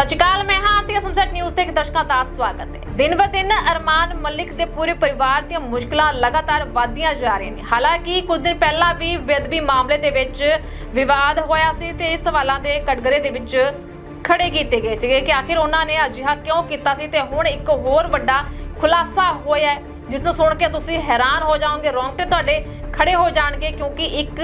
ਸਤਿ ਸ਼੍ਰੀ ਅਕਾਲ ਮੈਂ ਹਾਂ ਆਰਤੀ ਸਨਸੈਟ ਨਿਊਜ਼ ਦੇ ਦਰਸ਼ਕਾਂ ਦਾ ਸਵਾਗਤ ਹੈ। ਦਿਨ ਬ ਦਿਨ ਅਰਮਾਨ ਮਲਿਕ ਦੇ ਪੂਰੇ ਪਰਿਵਾਰ ਦੀਆਂ ਮੁਸ਼ਕਲਾਂ ਲਗਾਤਾਰ ਵਧਦੀਆਂ ਜਾ ਰਹੀਆਂ ਨੇ। ਹਾਲਾਂਕਿ, ਕੁਝ ਦਿਨ ਪਹਿਲਾਂ ਵੀ ਬੇਅਦਬੀ ਮਾਮਲੇ ਦੇ ਵਿੱਚ ਵਿਵਾਦ ਹੋਇਆ ਸੀ ਤੇ ਇਸ ਸਵਾਲਾਂ ਦੇ ਕਟਗਰੇ ਦੇ ਵਿੱਚ ਖੜੇ ਕੀਤੇ ਗਏ ਸੀਗੇ ਕਿ ਆਖਿਰ ਉਹਨਾਂ ਨੇ ਅਜਿਹਾ ਕਿਉਂ ਕੀਤਾ ਸੀ ਤੇ ਹੁਣ ਇੱਕ ਹੋਰ ਵੱਡਾ ਖੁਲਾਸਾ ਹੋਇਆ ਜਿਸ ਨੂੰ ਸੁਣ ਕੇ ਤੁਸੀਂ ਹੈਰਾਨ ਹੋ ਜਾਓਗੇ, ਰੋਂਗਟੇ ਤੁਹਾਡੇ ਖੜੇ ਹੋ ਜਾਣਗੇ ਕਿਉਂਕਿ ਇੱਕ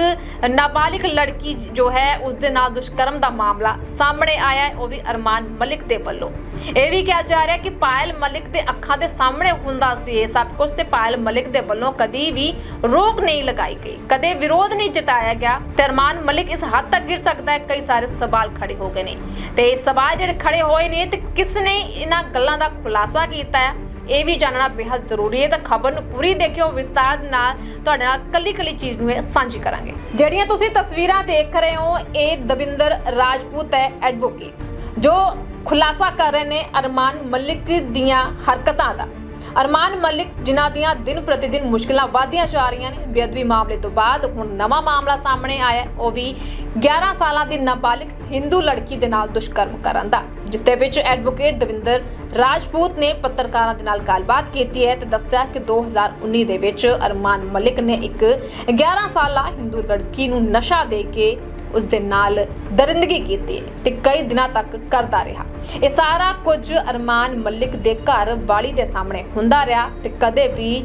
ਨਾਬਾਲਿਗ ਲੜਕੀ ਜੋ ਹੈ ਉਸ ਦੇ ਨਾਲ ਦੁਸ਼ਕਰਮ ਦਾ ਮਾਮਲਾ ਸਾਹਮਣੇ ਆਇਆ ਹੈ, ਉਹ ਵੀ ਅਰਮਾਨ ਮਲਿਕ ਦੇ ਵੱਲੋਂ। ਇਹ ਵੀ ਕਿਹਾ ਜਾ ਰਿਹਾ ਕਿ ਪਾਇਲ ਮਲਿਕ ਦੇ ਅੱਖਾਂ ਦੇ ਸਾਹਮਣੇ ਹੁੰਦਾ ਸੀ ਇਹ ਸਭ ਕੁਝ ਤੇ ਪਾਇਲ ਮਲਿਕ ਦੇ ਵੱਲੋਂ ਕਦੀ ਵੀ ਰੋਕ ਨਹੀਂ ਲਗਾਈ ਗਈ। ਕਦੇ ਵਿਰੋਧ ਨਹੀਂ ਜਤਾਇਆ ਗਿਆ ਤੇ ਅਰਮਾਨ ਮਲਿਕ ਇਸ ਹੱਦ ਤੱਕ ਗਿਰ ਸਕਦਾ ਹੈ, ਕਈ ਸਾਰੇ ਸਵਾਲ ਖੜੇ ਹੋ ਗਏ ਨੇ। ਤੇ ਇਹ ਸਵਾਲ ਜਿਹੜੇ ਖੜੇ ਹੋਏ ਨੇ ਤੇ ਕਿਸ ਨੇ ਇਹਨਾਂ ਗੱਲਾਂ ਦਾ ਖੁਲਾਸਾ ਕੀਤਾ ਹੈ ਇਹ ਵੀ ਜਾਣਨਾ ਬੇहद ਜ਼ਰੂਰੀ ਹੈ। ਤਾਂ ਖਬਰ ਨੂੰ ਪੂਰੀ ਦੇਖਿਓ, ਵਿਸਤਾਰ ਨਾਲ ਤੁਹਾਡੇ ਨਾਲ ਕੱਲੀ ਕੱਲੀ ਚੀਜ਼ ਨੂੰ ਇਹ ਸਾਂਝੀ ਕਰਾਂਗੇ। ਜਿਹੜੀਆਂ ਤੁਸੀਂ ਤਸਵੀਰਾਂ ਦੇਖ ਰਹੇ ਹੋ, ਇਹ ਦਵਿੰਦਰ ਰਾਜਪੂਤ ਹੈ ਐਡਵੋਕੇਟ ਜੋ ਖੁਲਾਸਾ ਕਰ ਰਹੇ ਨੇ ਅਰਮਾਨ ਮਲਿਕ ਦੀਆਂ ਹਰਕਤਾਂ ਦਾ। ਅਰਮਾਨ ਮਲਿਕ, ਜਿਨ੍ਹਾਂ ਦੀਆਂ ਦਿਨ ਪ੍ਰਤੀ ਦਿਨ ਮੁਸ਼ਕਲਾਂ ਵਧਦੀਆਂ ਜਾ ਰਹੀਆਂ ਨੇ, ਬੇਅਦਬੀ ਮਾਮਲੇ ਤੋਂ ਬਾਅਦ ਹੁਣ ਨਵਾਂ ਮਾਮਲਾ ਸਾਹਮਣੇ ਆਇਆ ਉਹ ਵੀ 11 ਸਾਲਾਂ ਦੀ ਨਾਬਾਲਿਗ ਹਿੰਦੂ ਲੜਕੀ ਦੇ ਨਾਲ ਦੁਸ਼ਕਰਮ ਕਰਨ ਦਾ। ਜਿਸ ਦੇ ਵਿੱਚ ਐਡਵੋਕੇਟ ਦਵਿੰਦਰ ਰਾਜਪੂਤ ਨੇ ਪੱਤਰਕਾਰਾਂ ਦੇ ਨਾਲ ਗੱਲਬਾਤ ਕੀਤੀ ਹੈ ਤੇ ਦੱਸਿਆ ਕਿ 2019 ਦੇ ਵਿੱਚ ਅਰਮਾਨ ਮਲਿਕ ਨੇ ਇੱਕ 11 ਸਾਲਾ ਹਿੰਦੂ ਲੜਕੀ ਨੂੰ ਨਸ਼ਾ ਦੇ ਕੇ ਉਸ ਦੇ ਨਾਲ ਦਰਿੰਦਗੀ ਕੀਤੀ ਤੇ ਕਈ ਦਿਨਾਂ ਤੱਕ ਕਰਦਾ ਰਿਹਾ। ਇਹ ਸਾਰਾ ਕੁਝ ਅਰਮਾਨ ਮਲਿਕ ਦੇ ਘਰ ਵਾਲੀ ਦੇ ਸਾਹਮਣੇ ਹੁੰਦਾ ਰਿਹਾ ਤੇ ਕਦੇ ਵੀ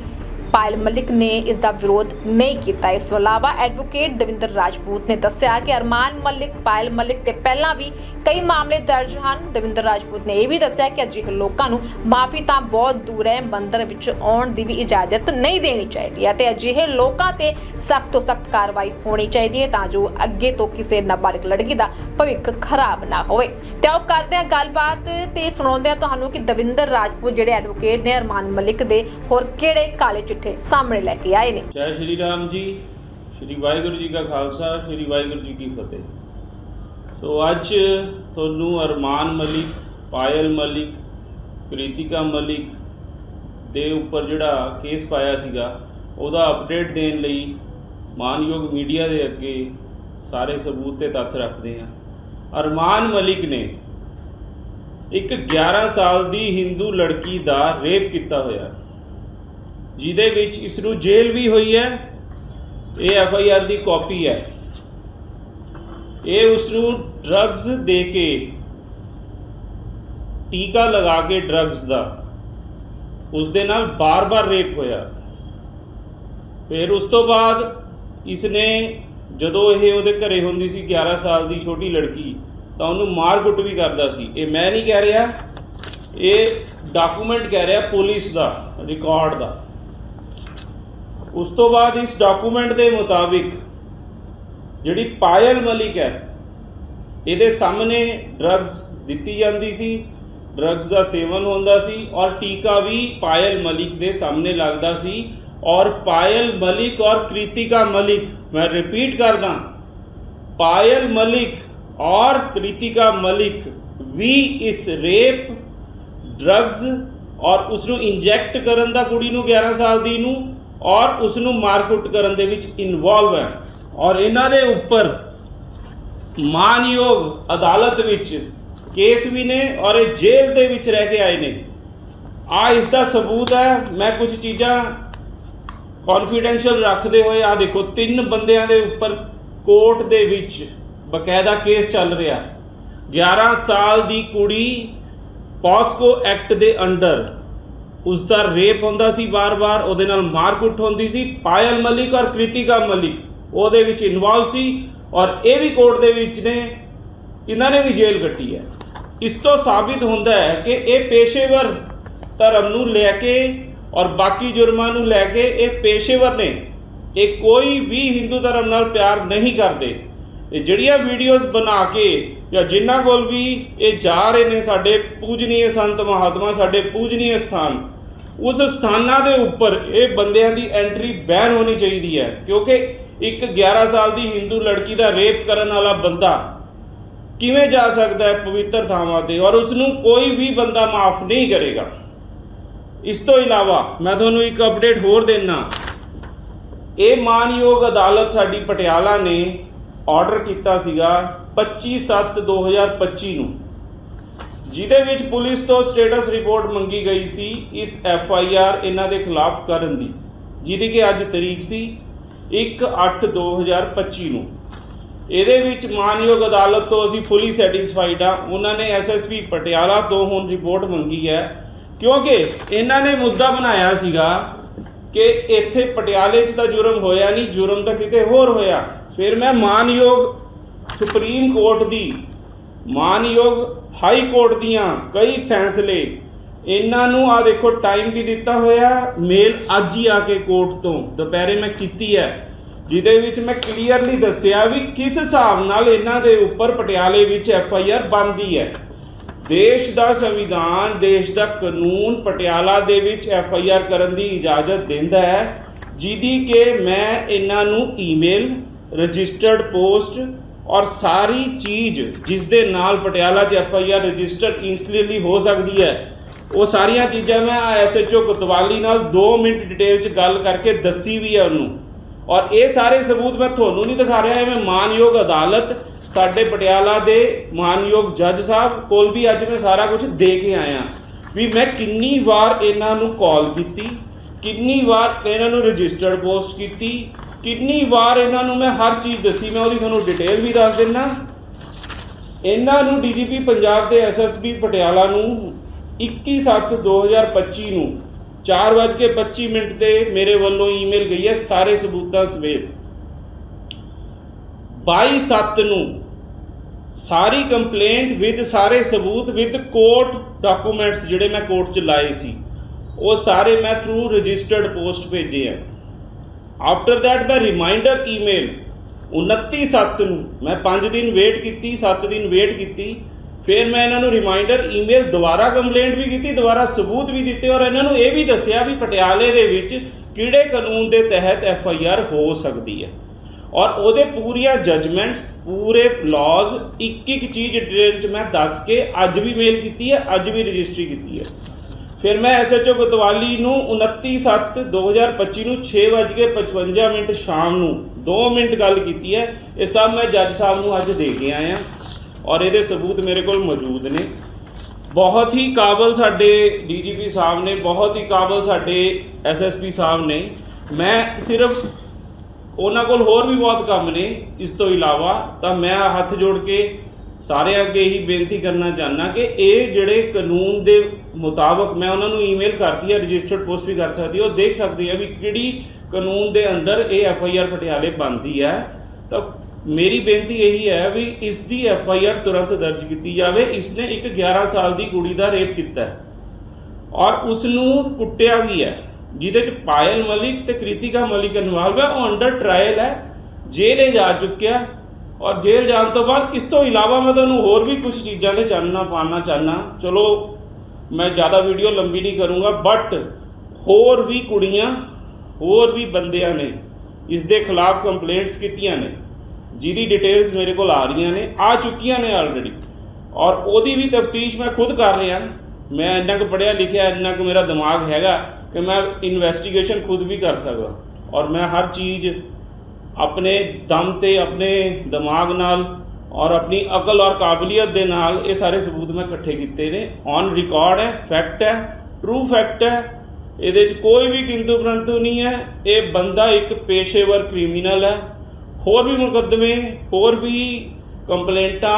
ਪਾਇਲ ਮਲਿਕ ਨੇ ਇਸ ਦਾ ਵਿਰੋਧ ਨਹੀਂ ਕੀਤਾ। ਇਸ ਤੋਂ ਇਲਾਵਾ ਐਡਵੋਕੇਟ ਦਵਿੰਦਰ ਰਾਜਪੂਤ ਨੇ ਦੱਸਿਆ ਕਿ ਅਰਮਾਨ ਮਲਿਕ ਪਾਇਲ ਮਲਿਕ ਤੇ ਪਹਿਲਾਂ ਵੀ ਕਈ ਮਾਮਲੇ ਦਰਜ ਹਨ। ਦਵਿੰਦਰ ਰਾਜਪੂਤ ਨੇ ਇਹ ਵੀ ਦੱਸਿਆ ਕਿ ਅਜਿਹੇ ਲੋਕਾਂ ਨੂੰ ਮਾਫੀ ਤਾਂ ਬਹੁਤ ਦੂਰ ਹੈ, ਮੰਦਰ ਵਿੱਚ ਆਉਣ ਦੀ ਵੀ ਇਜਾਜ਼ਤ ਨਹੀਂ ਦੇਣੀ ਚਾਹੀਦੀ ਹੈ ਤੇ ਅਜਿਹੇ ਲੋਕਾਂ ਤੇ ਸਖਤ ਤੋਂ ਸਖਤ ਕਾਰਵਾਈ ਹੋਣੀ ਚਾਹੀਦੀ ਹੈ ਤਾਂ ਜੋ ਅੱਗੇ ਤੋਂ ਕਿਸੇ ਨਾਬਾਲਿਗ ਲੜਕੀ ਦਾ ਭਵਿੱਖ ਖਰਾਬ ਨਾ ਹੋਵੇ। ਤੇ ਆਓ ਕਰਦੇ ਹਾਂ ਗੱਲਬਾਤ ਤੇ ਸੁਣਾਉਂਦੇ ਹਾਂ ਤੁਹਾਨੂੰ ਕਿ ਦਵਿੰਦਰ ਰਾਜਪੂਤ, ਜਿਹੜੇ ਐਡਵੋਕੇਟ ਨੇ ਅਰਮਾਨ ਮਲਿਕ ਦੇ, ਹੋਰ ਕਿਹੜੇ ਕਾਲੇ ਚਿੱਟੇ ਚਿੱਠੇ ਸਾਹਮਣੇ ਲੈ ਕੇ ਆਏ ਨੇ। ਜੈ ਸ਼੍ਰੀ ਰਾਮ ਜੀ, ਸ਼੍ਰੀ ਵਾਹਿਗੁਰੂ ਜੀ ਕਾ ਖਾਲਸਾ, ਸ਼੍ਰੀ ਵਾਹਿਗੁਰੂ ਜੀ ਕੀ ਫਤਿਹ। ਸੋ ਅੱਜ ਤੁਹਾਨੂੰ ਅਰਮਾਨ ਮਲਿਕ, ਪਾਇਲ ਮਲਿਕ, ਕ੍ਰਿਤਿਕਾ ਮਲਿਕ ਦੇ ਉੱਪਰ ਜਿਹੜਾ ਕੇਸ ਪਾਇਆ ਸੀਗਾ, ਉਹਦਾ ਅਪਡੇਟ ਦੇਣ ਲਈ ਮਾਨਯੋਗ ਮੀਡੀਆ ਦੇ ਅੱਗੇ ਸਾਰੇ ਸਬੂਤ ਤੇ ਤੱਥ ਰੱਖਦੇ ਹਾਂ। ਅਰਮਾਨ ਮਲਿਕ ਨੇ ਇੱਕ 11 ਸਾਲ ਦੀ ਹਿੰਦੂ ਲੜਕੀ ਦਾ ਰੇਪ ਕੀਤਾ ਹੋਇਆ। ਜਿਹਦੇ ਵਿੱਚ ਇਸ ਨੂੰ ਜੇਲ੍ਹ ਵੀ ਹੋਈ ਹੈ, ਇਹ ਐਫ ਆਈ ਆਰ ਦੀ ਕਾਪੀ ਹੈ। ਇਹ ਉਸ ਨੂੰ ਡਰੱਗਸ ਦੇ ਕੇ, ਟੀਕਾ ਲਗਾ ਕੇ ਡਰੱਗਸ ਦਾ ਉਸ ਦੇ ਨਾਲ ਬਾਰ-ਬਾਰ ਰੇਪ ਹੋਇਆ। ਫਿਰ ਉਸ ਤੋਂ ਬਾਅਦ ਇਸ ਨੇ ਜਦੋਂ ਇਹ ਉਹਦੇ ਘਰੇ ਹੁੰਦੀ ਸੀ 11 ਸਾਲ ਦੀ ਛੋਟੀ ਲੜਕੀ, ਤਾਂ ਉਹਨੂੰ ਮਾਰ-ਕੁੱਟ ਵੀ ਕਰਦਾ ਸੀ। ਇਹ ਮੈਂ ਨਹੀਂ ਕਹਿ ਰਿਹਾ, ਇਹ ਡਾਕੂਮੈਂਟ ਕਹਿ ਰਿਹਾ ਪੁਲਿਸ ਦਾ, ਰਿਕਾਰਡ ਦਾ। ਉਸ ਤੋਂ ਬਾਅਦ ਇਸ ਡਾਕੂਮੈਂਟ ਦੇ ਮੁਤਾਬਿਕ ਜਿਹੜੀ ਪਾਇਲ ਮਲਿਕ ਹੈ, ਇਹਦੇ ਸਾਹਮਣੇ ਡਰੱਗਸ ਦਿੱਤੀ ਜਾਂਦੀ ਸੀ ਡਰੱਗਸ ਦਾ ਸੇਵਨ ਹੁੰਦਾ ਸੀ ਔਰ ਟੀਕਾ ਵੀ ਪਾਇਲ ਮਲਿਕ ਦੇ ਸਾਹਮਣੇ ਲੱਗਦਾ ਸੀ ਔਰ ਪਾਇਲ ਮਲਿਕ ਔਰ ਕ੍ਰਿਤਿਕਾ ਮਲਿਕ, ਮੈਂ ਰਿਪੀਟ ਕਰਦਾ, ਪਾਇਲ ਮਲਿਕ ਔਰ ਕ੍ਰਿਤਿਕਾ ਮਲਿਕ ਵੀ ਇਸ ਰੇਪ ਡਰੱਗਸ ਔਰ ਉਸ ਨੂੰ ਇੰਜੈਕਟ ਕਰਨ ਦਾ ਕੁੜੀ ਨੂੰ 11 ਸਾਲ ਦੀ ਨੂੰ ਔਰ ਉਸ ਨੂੰ ਮਾਰਕੁੱਟ ਕਰਨ ਦੇ ਵਿੱਚ ਇਨਵੋਲਵ ਹੈ। ਔਰ ਇਹਨਾਂ ਦੇ ਉੱਪਰ ਮਾਨਯੋਗ ਅਦਾਲਤ ਵਿੱਚ ਕੇਸ ਵੀ ਨੇ ਔਰ ਇਹ ਜੇਲ੍ਹ ਦੇ ਵਿੱਚ ਰਹਿ ਕੇ ਆਏ ਨੇ। ਆ ਇਸ ਦਾ ਸਬੂਤ ਹੈ। ਮੈਂ ਕੁਝ ਚੀਜ਼ਾਂ ਕੌਨਫੀਡੈਂਸ਼ੀਅਲ ਰੱਖਦੇ ਹੋਏ ਆ ਦੇਖੋ, ਤਿੰਨ ਬੰਦਿਆਂ ਦੇ ਉੱਪਰ ਕੋਰਟ ਦੇ ਵਿੱਚ ਬਕਾਇਦਾ ਕੇਸ ਚੱਲ ਰਿਹਾ। 11 ਸਾਲ ਦੀ ਕੁੜੀ ਪੋਸਕੋ ਐਕਟ ਦੇ ਅੰਡਰ ਉਸ ਦਾ ਰੇਪ ਹੁੰਦਾ ਸੀ ਵਾਰ-ਵਾਰ, ਉਹਦੇ ਨਾਲ ਮਾਰਕੁੱਟ ਹੁੰਦੀ ਸੀ। ਪਾਇਲ ਮਲਿਕ ਔਰ ਕ੍ਰਿਤਿਕਾ ਮਲਿਕ, ਉਹਦੇ ਵਿੱਚ ਇਨਵੋਲਵ ਸੀ ਔਰ ਇਹ ਵੀ ਕੋਰਟ ਦੇ ਵਿੱਚ ਨੇ, ਇਹਨਾਂ ਨੇ ਵੀ ਜੇਲ੍ਹ ਕੱਟੀ ਹੈ। ਇਸ ਤੋਂ ਸਾਬਿਤ ਹੁੰਦਾ ਹੈ ਕਿ ਇਹ ਪੇਸ਼ੇਵਰ ਧਰਮ ਨੂੰ ਲੈ ਕੇ ਔਰ ਬਾਕੀ ਜੁਰਮਾਂ ਨੂੰ ਲੈ ਕੇ ਇਹ ਪੇਸ਼ੇਵਰ ਨੇ, ਇਹ ਕੋਈ ਵੀ ਹਿੰਦੂ ਧਰਮ ਨਾਲ ਪਿਆਰ ਨਹੀਂ ਕਰਦੇ। ਇਹ ਜਿਹੜੀਆਂ ਵੀਡੀਓਜ਼ ਬਣਾ ਕੇ ਜਾਂ ਜਿਨ੍ਹਾਂ ਕੋਲ ਵੀ ਇਹ ਜਾ ਰਹੇ ਨੇ ਸਾਡੇ ਪੂਜਨੀਏ ਸੰਤ ਮਹਾਤਮਾ, ਸਾਡੇ ਪੂਜਨੀय ਸਥਾਨ ਉਸ ਸਥਾਨਾਂ ਦੇ ਉੱਪਰ ਇਹ ਬੰਦਿਆਂ ਦੀ ਐਂਟਰੀ ਬੈਨ ਹੋਣੀ ਚਾਹੀਦੀ ਹੈ, ਕਿਉਂਕਿ ਇੱਕ 11 ਸਾਲ ਦੀ ਹਿੰਦੂ ਲੜਕੀ ਦਾ ਰੇਪ ਕਰਨ ਵਾਲਾ ਬੰਦਾ ਕਿਵੇਂ ਜਾ ਸਕਦਾ ਹੈ ਪਵਿੱਤਰ ਥਾਵਾਂ ਤੇ ਔਰ ਉਸ ਨੂੰ ਕੋਈ ਵੀ ਬੰਦਾ ਮਾਫ ਨਹੀਂ ਕਰੇਗਾ। ਇਸ ਤੋਂ ਇਲਾਵਾ ਮੈਂ ਤੁਹਾਨੂੰ ਇੱਕ ਅਪਡੇਟ ਹੋਰ ਦੇਣਾ ਇਹ ਮਾਨਯੋਗ ਅਦਾਲਤ ਸਾਡੀ ਪਟਿਆਲਾ ਨੇ ਆਰਡਰ ਕੀਤਾ ਸੀਗਾ 25/7/2025 ਨੂੰ। ਜਿਹਦੇ ਵਿੱਚ ਪੁਲਿਸ ਤੋਂ ਸਟੇਟਸ ਰਿਪੋਰਟ ਮੰਗੀ ਗਈ ਸੀ ਇਸ ਐਫ ਆਈ ਆਰ ਇਹਨਾਂ ਦੇ ਖਿਲਾਫ ਕਰਨ ਦੀ, ਜਿਹਦੀ ਕਿ ਅੱਜ ਤਰੀਕ ਸੀ 1/8/2025 ਨੂੰ। ਇਹਦੇ ਵਿੱਚ ਮਾਨਯੋਗ ਅਦਾਲਤ ਤੋਂ ਅਸੀਂ ਫੁੱਲੀ ਸੈਟੀਸਫਾਈਡ ਆ ਉਹਨਾਂ ਨੇ ਐਸਐਸਪੀ ਪਟਿਆਲਾ ਤੋਂ ਹੁਣ ਰਿਪੋਰਟ ਮੰਗੀ ਹੈ। ਕਿਉਂਕਿ ਇਹਨਾਂ ਨੇ ਮੁੱਦਾ ਬਣਾਇਆ ਸੀਗਾ ਕਿ ਇੱਥੇ ਪਟਿਆਲੇ 'ਚ ਤਾਂ ਜੁਰਮ ਹੋਇਆ ਨਹੀਂ, ਜੁਰਮ ਤਾਂ ਕਿਤੇ ਹੋਰ ਹੋਇਆ। ਫਿਰ ਮੈਂ ਮਾਨਯੋਗ ਸੁਪਰੀਮ ਕੋਰਟ ਦੀ ਮਾਨਯੋਗ ਹਾਈ ਕੋਰਟ ਦੀਆਂ ਕਈ ਫੈਸਲੇ, ਇਹਨਾਂ ਨੂੰ ਆ ਦੇਖੋ ਟਾਈਮ ਵੀ ਦਿੱਤਾ ਹੋਇਆ ਮੇਲ ਅੱਜ ਹੀ ਆ ਕੇ ਕੋਰਟ ਤੋਂ, ਦੁਪਹਿਰੇ ਮੈਂ ਕੀਤੀ ਹੈ, ਜਿਹਦੇ ਵਿੱਚ ਮੈਂ ਕਲੀਅਰਲੀ ਦੱਸਿਆ ਵੀ ਕਿਸ ਹਿਸਾਬ ਨਾਲ ਇਹਨਾਂ ਦੇ ਉੱਪਰ ਪਟਿਆਲੇ ਵਿੱਚ ਐਫ ਆਈ ਆਰ ਬਣਦੀ ਹੈ। ਦੇਸ਼ ਦਾ ਸੰਵਿਧਾਨ, ਦੇਸ਼ ਦਾ ਕਾਨੂੰਨ ਪਟਿਆਲਾ ਦੇ ਵਿੱਚ ਐਫ ਆਈ ਆਰ ਕਰਨ ਦੀ ਇਜਾਜ਼ਤ ਦਿੰਦਾ ਹੈ, ਜਿਹਦੀ ਕਿ ਮੈਂ ਇਹਨਾਂ ਨੂੰ ਈਮੇਲ ਰਜਿਸਟਰਡ ਪੋਸਟ ਔਰ ਸਾਰੀ ਚੀਜ਼ ਜਿਸ ਦੇ ਨਾਲ ਪਟਿਆਲਾ 'ਚ F I R registered instantly ਹੋ ਸਕਦੀ ਹੈ, ਉਹ ਸਾਰੀਆਂ ਚੀਜ਼ਾਂ ਮੈਂ ਐਸਐਚਓ ਕੋਤਵਾਲੀ ਨਾਲ 2 ਮਿੰਟ ਡਿਟੇਲ 'ਚ ਗੱਲ ਕਰਕੇ ਦੱਸੀ ਵੀ ਹੈ ਉਹਨੂੰ। ਔਰ ਇਹ ਸਾਰੇ ਸਬੂਤ ਮੈਂ ਤੁਹਾਨੂੰ ਨਹੀਂ ਦਿਖਾ ਰਿਹਾ ਮੈਂ ਮਾਨਯੋਗ ਅਦਾਲਤ, ਸਾਡੇ ਪਟਿਆਲਾ ਦੇ ਮਾਨਯੋਗ ਜੱਜ ਸਾਹਿਬ ਕੋਲ ਵੀ ਅੱਜ ਮੈਂ ਸਾਰਾ ਕੁਝ ਦੇ ਕੇ ਆਇਆ। ਵੀ ਮੈਂ ਕਿੰਨੀ ਵਾਰ ਇਹਨਾਂ ਨੂੰ ਕਾਲ ਕੀਤੀ, ਕਿੰਨੀ ਵਾਰ ਇਹਨਾਂ ਨੂੰ ਰਜਿਸਟਰਡ ਪੋਸਟ ਕੀਤੀ ਕਿੰਨੀ ਵਾਰ ਇਹਨਾਂ ਨੂੰ ਮੈਂ ਹਰ ਚੀਜ਼ ਦੱਸੀ, ਮੈਂ ਉਹਦੀ ਤੁਹਾਨੂੰ ਡਿਟੇਲ ਵੀ ਦੱਸ ਦਿੰਨਾ। ਇਹਨਾਂ ਨੂੰ ਡੀਜੀਪੀ ਪੰਜਾਬ ਦੇ ਐਸਐਸਪੀ ਪਟਿਆਲਾ ਨੂੰ 21/7/2025 ਨੂੰ 4:25 ਮਿੰਟ ਤੇ ਮੇਰੇ ਵੱਲੋਂ ਈਮੇਲ ਗਈ ਹੈ ਸਾਰੇ ਸਬੂਤਾਂ ਸਮੇਤ। 22/7 ਨੂੰ ਸਾਰੀ ਕੰਪਲੇਂਟ ਵਿਦ ਸਾਰੇ ਸਬੂਤ, ਵਿਦ ਕੋਰਟ ਡਾਕੂਮੈਂਟਸ ਜਿਹੜੇ ਮੈਂ ਕੋਰਟ 'ਚ ਲਾਏ ਸੀ, ਉਹ ਸਾਰੇ ਮੈਂ ਥਰੂ ਰਜਿਸਟਰਡ ਪੋਸਟ ਭੇਜੇ ਆ। ਆਫਟਰ ਥੈਟ ਮੈਂ ਰਿਮਾਈਂਡਰ ਈਮੇਲ 29/7 ਨੂੰ। ਮੈਂ 5 ਦਿਨ ਵੇਟ ਕੀਤੀ 7 ਦਿਨ ਵੇਟ ਕੀਤੀ। ਫਿਰ ਮੈਂ ਇਹਨਾਂ ਨੂੰ ਰਿਮਾਈਂਡਰ ਈਮੇਲ ਦੁਬਾਰਾ ਕੰਪਲੇਂਟ ਵੀ ਕੀਤੀ, ਦੁਬਾਰਾ ਸਬੂਤ ਵੀ ਦਿੱਤੇ ਔਰ ਇਹਨਾਂ ਨੂੰ ਇਹ ਵੀ ਦੱਸਿਆ ਵੀ ਪਟਿਆਲੇ ਦੇ ਵਿੱਚ ਕਿਹੜੇ ਕਾਨੂੰਨ ਦੇ ਤਹਿਤ ਐਫ ਆਈ ਆਰ ਹੋ ਸਕਦੀ ਹੈ। ਔਰ ਉਹਦੇ ਪੂਰੀਆਂ ਜਜਮੈਂਟਸ ਪੂਰੇ ਲਾਜ਼ ਇੱਕ ਇੱਕ ਚੀਜ਼ ਡਿਟੇਲ ਚ ਮੈਂ ਦੱਸ ਕੇ ਅੱਜ ਵੀ ਮੇਲ ਕੀਤੀ ਹੈ, ਅੱਜ ਵੀ ਰਜਿਸਟਰੀ ਕੀਤੀ ਹੈ। ਫਿਰ ਮੈਂ ਐਸਐਚਓ ਗਤਵਾਲੀ ਨੂੰ 29/7/2025 ਨੂੰ 6:55 ਮਿੰਟ ਸ਼ਾਮ ਨੂੰ 2 ਮਿੰਟ ਗੱਲ ਕੀਤੀ ਹੈ। ਇਹ ਸਭ ਮੈਂ ਜੱਜ ਸਾਹਿਬ ਨੂੰ ਅੱਜ ਦੇ ਕੇ ਆਇਆ ਔਰ ਇਹਦੇ ਸਬੂਤ ਮੇਰੇ ਕੋਲ ਮੌਜੂਦ ਨੇ। ਬਹੁਤ ਹੀ ਕਾਬਲ ਸਾਡੇ ਡੀਜੀਪੀ ਸਾਹਿਬ ਨੇ, ਬਹੁਤ ਹੀ ਕਾਬਲ ਸਾਡੇ ਐਸਐਸਪੀ ਸਾਹਿਬ ਨੇ। ਮੈਂ ਸਿਰਫ ਉਹਨਾਂ ਕੋਲ ਹੋਰ ਵੀ ਬਹੁਤ ਕੰਮ ਨੇ। ਇਸ ਤੋਂ ਇਲਾਵਾ ਤਾਂ ਮੈਂ ਹੱਥ ਜੋੜ ਕੇ ਸਾਰਿਆਂ ਅੱਗੇ ਹੀ ਬੇਨਤੀ ਕਰਨਾ ਚਾਹਨਾ ਕਿ ਇਹ ਜਿਹੜੇ ਕਾਨੂੰਨ ਦੇ ਮੁਤਾਬਕ ਮੈਂ ਉਹਨਾਂ ਨੂੰ ਈਮੇਲ ਕਰਤੀ ਹੈ ਰਜਿਸਟਰਡ ਪੋਸਟ ਵੀ ਕਰ ਸਕਦੀ ਉਹ ਦੇਖ ਸਕਦੇ ਆ ਵੀ ਕਿਹੜੀ ਕਾਨੂੰਨ ਦੇ ਅੰਦਰ ਇਹ ਐਫ ਆਈ ਆਰ ਪਟਿਆਲੇ ਬਣਦੀ ਹੈ। ਤਾਂ ਮੇਰੀ ਬੇਨਤੀ ਇਹੀ ਹੈ ਵੀ ਇਸ ਦੀ ਐਫ ਆਈ ਆਰ ਤੁਰੰਤ ਦਰਜ ਕੀਤੀ ਜਾਵੇ ਇਸ ਨੇ ਇੱਕ 11 ਸਾਲ ਦੀ ਕੁੜੀ ਦਾ ਰੇਪ ਕੀਤਾ ਔਰ ਉਸ ਨੂੰ ਕੁੱਟਿਆ ਵੀ ਹੈ, ਜਿਹਦੇ ਚ ਪਾਇਲ ਮਲਿਕ ਤੇ ਕ੍ਰਿਤਿਕਾ ਮਲਿਕ ਇਨਵੋਲਵ ਹੈ, ਉਹ ਅੰਡਰ ਟ੍ਰਾਇਲ ਹੈ, ਜੇਲ੍ਹ ਜਾ ਚੁੱਕਿਆ ਔਰ ਜੇਲ੍ਹ ਜਾਣ ਤੋਂ ਬਾਅਦ ਇਸ ਤੋਂ ਇਲਾਵਾ ਮੈਂ ਤੁਹਾਨੂੰ ਹੋਰ ਵੀ ਕੁਝ ਚੀਜ਼ਾਂ ਦੇ ਚਾਨਣਾ ਪਾਣਾ ਚਾਹਨਾ। ਚਲੋ ਮੈਂ ਜ਼ਿਆਦਾ ਵੀਡੀਓ ਲੰਬੀ ਨਹੀਂ ਕਰੂੰਗਾ ਬਟ ਹੋਰ ਵੀ ਕੁੜੀਆਂ, ਹੋਰ ਵੀ ਬੰਦਿਆਂ ਨੇ ਇਸ ਦੇ ਖਿਲਾਫ ਕੰਪਲੇਂਟਸ ਕੀਤੀਆਂ ਨੇ, ਜਿਹਦੀ ਡਿਟੇਲਸ ਮੇਰੇ ਕੋਲ ਆ ਰਹੀਆਂ ਨੇ, ਆ ਚੁੱਕੀਆਂ ਨੇ ਆਲਰੇਡੀ ਔਰ ਉਹਦੀ ਵੀ ਤਫਤੀਸ਼ ਮੈਂ ਖੁਦ ਕਰ ਰਿਹਾ। ਮੈਂ ਇੰਨਾ ਕੁ ਪੜ੍ਹਿਆ ਲਿਖਿਆ, ਇੰਨਾ ਕੁ ਮੇਰਾ ਦਿਮਾਗ ਹੈਗਾ ਕਿ ਮੈਂ ਇਨਵੈਸਟੀਗੇਸ਼ਨ ਖੁਦ ਵੀ ਕਰ ਸਕਦਾ। ਔਰ ਮੈਂ ਹਰ ਚੀਜ਼ ਆਪਣੇ ਦਮ ਤੇ, ਆਪਣੇ ਦਿਮਾਗ ਨਾਲ ਔਰ ਆਪਣੀ ਅਕਲ ਔਰ ਕਾਬਲੀਅਤ ਦੇ ਨਾਲ ਇਹ ਸਾਰੇ ਸਬੂਤ ਮੈਂ ਇਕੱਠੇ ਕੀਤੇ ਨੇ। ਔਨ ਰਿਕਾਰਡ ਹੈ ਫੈਕਟ ਹੈ ਟਰੂ ਫੈਕਟ ਹੈ। ਇਹਦੇ 'ਚ ਕੋਈ ਵੀ ਕਿੰਤੂ ਪਰੰਤੂ ਨਹੀਂ ਹੈ। ਇਹ ਬੰਦਾ ਇੱਕ ਪੇਸ਼ੇਵਰ ਕ੍ਰਿਮੀਨਲ ਹੈ। ਹੋਰ ਵੀ ਮੁਕੱਦਮੇ, ਹੋਰ ਵੀ ਕੰਪਲੇਂਟਾਂ